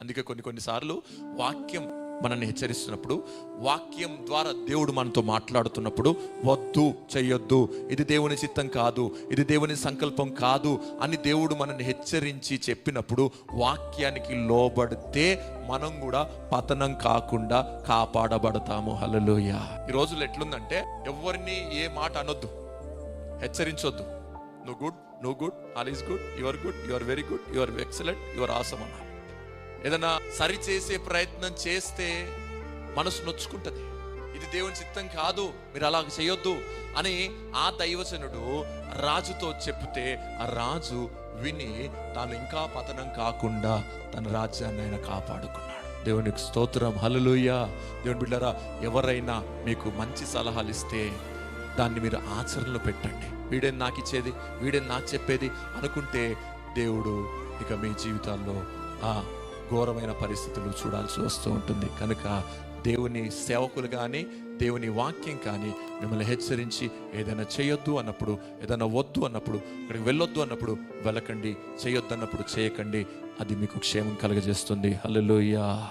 అందుకే కొన్ని కొన్నిసార్లు వాక్యం మనల్ని హెచ్చరిస్తున్నప్పుడు వాక్యం ద్వారా దేవుడు మనతో మాట్లాడుతున్నప్పుడు వద్దు చెయ్యొద్దు ఇది దేవుని చిత్తం కాదు ఇది దేవుని సంకల్పం కాదు అని దేవుడు మనల్ని హెచ్చరించి చెప్పినప్పుడు వాక్యానికి లోబడితే మనం కూడా పతనం కాకుండా కాపాడబడతాము. హలలోయ ఈ రోజుల్లో ఎట్లుందంటే ఎవరిని ఏ మాట అనొద్దు హెచ్చరించొద్దు. నువ్వు గుడ్ నువ్వు good all is good your good your very good your excellent your awesome అన్నారు ఏదైనా సరి చేసే ప్రయత్నం చేస్తే మనసు నొచ్చుకుంటుంది. ఇది దేవుని చిత్తం కాదు మీరు అలా చేయొద్దు అని ఆ దైవజనుడు రాజుతో చెప్తే ఆ రాజు విని తాను ఇంకా పతనం కాకుండా తన రాజ్యాన్ని ఆయన కాపాడుకున్నాడు. దేవునికి స్తోత్రం హల్లెలూయా. దేవుని బిడ్డరా ఎవరైనా మీకు మంచి సలహాలు ఇస్తే దాన్ని మీరు ఆచరణలో పెట్టండి. వీడేం నాకు ఇచ్చేది? వీడేం నాకు చెప్పేది? అనుకుంటే దేవుడు ఇక మీ జీవితాల్లో ఆ ఘోరమైన పరిస్థితులు చూడాల్సి వస్తూ ఉంటుంది. కనుక దేవుని సేవకులు కానీ దేవుని వాక్యం కానీ మిమ్మల్ని హెచ్చరించి ఏదైనా చేయొద్దు అన్నప్పుడు ఏదైనా వద్దు అన్నప్పుడు అక్కడికి వెళ్ళొద్దు అన్నప్పుడు వెళ్ళకండి చేయొద్దు అన్నప్పుడు చేయకండి. అది మీకు క్షేమం కలగజేస్తుంది. హల్లెలూయా.